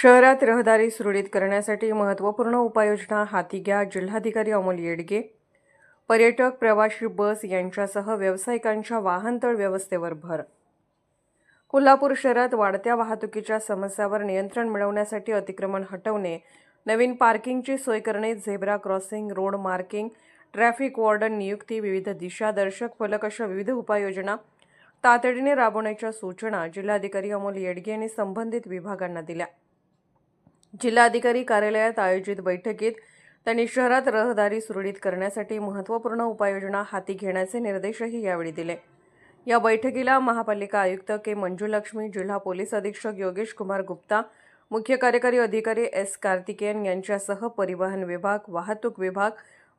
शहरात रहदारी सुरळीत करण्यासाठी महत्त्वपूर्ण उपाययोजना हाती घ्या जिल्हाधिकारी अमोल येडगे. पर्यटक प्रवासी बस यांच्यासह व्यावसायिकांच्या वाहनतळ व्यवस्थेवर भर. कोल्हापूर शहरात वाढत्या वाहतुकीच्या समस्यावर नियंत्रण मिळवण्यासाठी अतिक्रमण हटवणे नवीन पार्किंगची सोय करणे zebra crossing road marking traffic warden नियुक्ती विविध दिशादर्शक फलक अशा विविध उपाययोजना तातडीने राबवण्याच्या सूचना जिल्हाधिकारी अमोल येडगे यांनी संबंधित विभागांना दिल्या. जिल्हाधिकारी कार्यालयात आयोजित बैठकीत त्यांनी शहरात रहदारी सुरळीत करण्यासाठी महत्त्वपूर्ण उपाययोजना हाती घेण्याचे निर्देशही यावेळी दिले. या बैठकीला महापालिका आयुक्त के मंजुलक्ष्मी जिल्हा पोलीस अधीक्षक योगेश कुमार गुप्ता मुख्य कार्यकारी अधिकारी एस कार्तिकेयन यांच्यासह परिवहन विभाग वाहतूक विभाग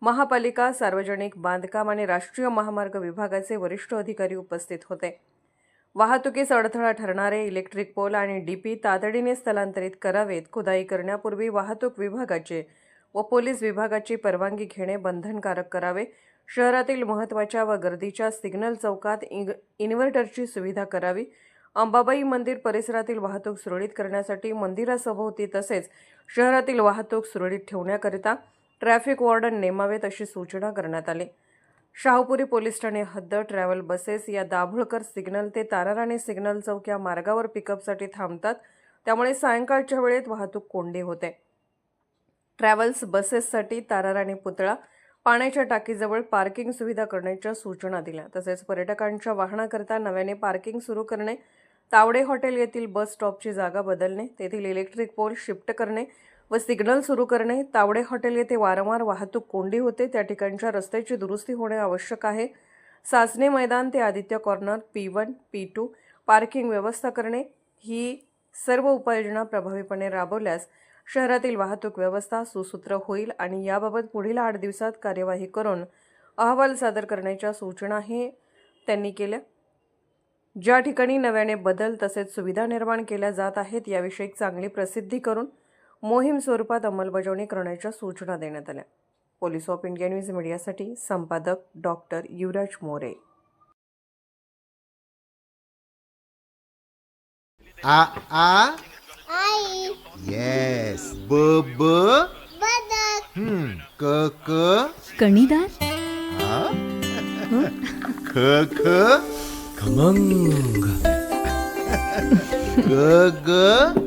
महापालिका सार्वजनिक बांधकाम आणि राष्ट्रीय महामार्ग विभागाचे वरिष्ठ अधिकारी उपस्थित होते. वाहतुकीस अडथळा ठरणारे इलेक्ट्रिक पोल आणि डीपी तातडीने स्थलांतरित करावेत. खुदाई करण्यापूर्वी वाहतूक विभागाचे व पोलीस विभागाची परवानगी घेणे बंधनकारक करावे. शहरातील महत्त्वाच्या व गर्दीच्या सिग्नल चौकात इग इन्व्हर्टरची सुविधा करावी. अंबाबाई मंदिर परिसरातील वाहतूक सुरळीत करण्यासाठी मंदिरासभोवती तसेच शहरातील वाहतूक सुरळीत ठेवण्याकरिता ट्रॅफिक वॉर्डन नेमावेत अशी सूचना करण्यात आली. शाहूपुरी पोलीस ठाणे हद्द ट्रॅव्हल बसेस या दाभोळकर सिग्नल ते ताराराणी सिग्नल चौक या मार्गावर पिकअपसाठी थांबतात. त्यामुळे सायंकाळच्या वेळेत वाहतूक कोंडी होते. ट्रॅव्हल्स बसेससाठी ताराराणी पुतळा पाण्याच्या टाकीजवळ पार्किंग सुविधा करण्याच्या सूचना दिल्या. तसेच पर्यटकांच्या वाहनाकरता नव्याने पार्किंग सुरू करणे तावडे हॉटेल येथील बस स्टॉपची जागा बदलणे तेथील इलेक्ट्रिक पोल शिफ्ट करणे व सिग्नल सुरू करणे तावडे हॉटेल येथे वारंवार वाहतूक कोंडी होते. त्या ठिकाणच्या रस्त्याची दुरुस्ती होणे आवश्यक आहे. सासणे मैदान ते Aditya corner P one P two parking व्यवस्था करणे ही सर्व उपाययोजना प्रभावीपणे राबवल्यास शहरातील वाहतूक व्यवस्था सुसूत्र होईल आणि याबाबत पुढील आठ दिवसात कार्यवाही करून अहवाल सादर करण्याच्या सूचनाही त्यांनी केल्या. ज्या ठिकाणी नव्याने बदल तसेच सुविधा निर्माण केल्या जात आहेत याविषयी चांगली प्रसिद्धी करून मोहीम स्वरूपात अंमलबजावणी करण्याच्या सूचना देण्यात आल्या. पोलीस ऑफ इंडिया न्यूज मीडियासाठी संपादक डॉक्टर युवराज मोरे. आ आ? आई. येस ब ब बदक. हम्म. क क? कणीदार आ? ख ख? खमंग. ग ग? हा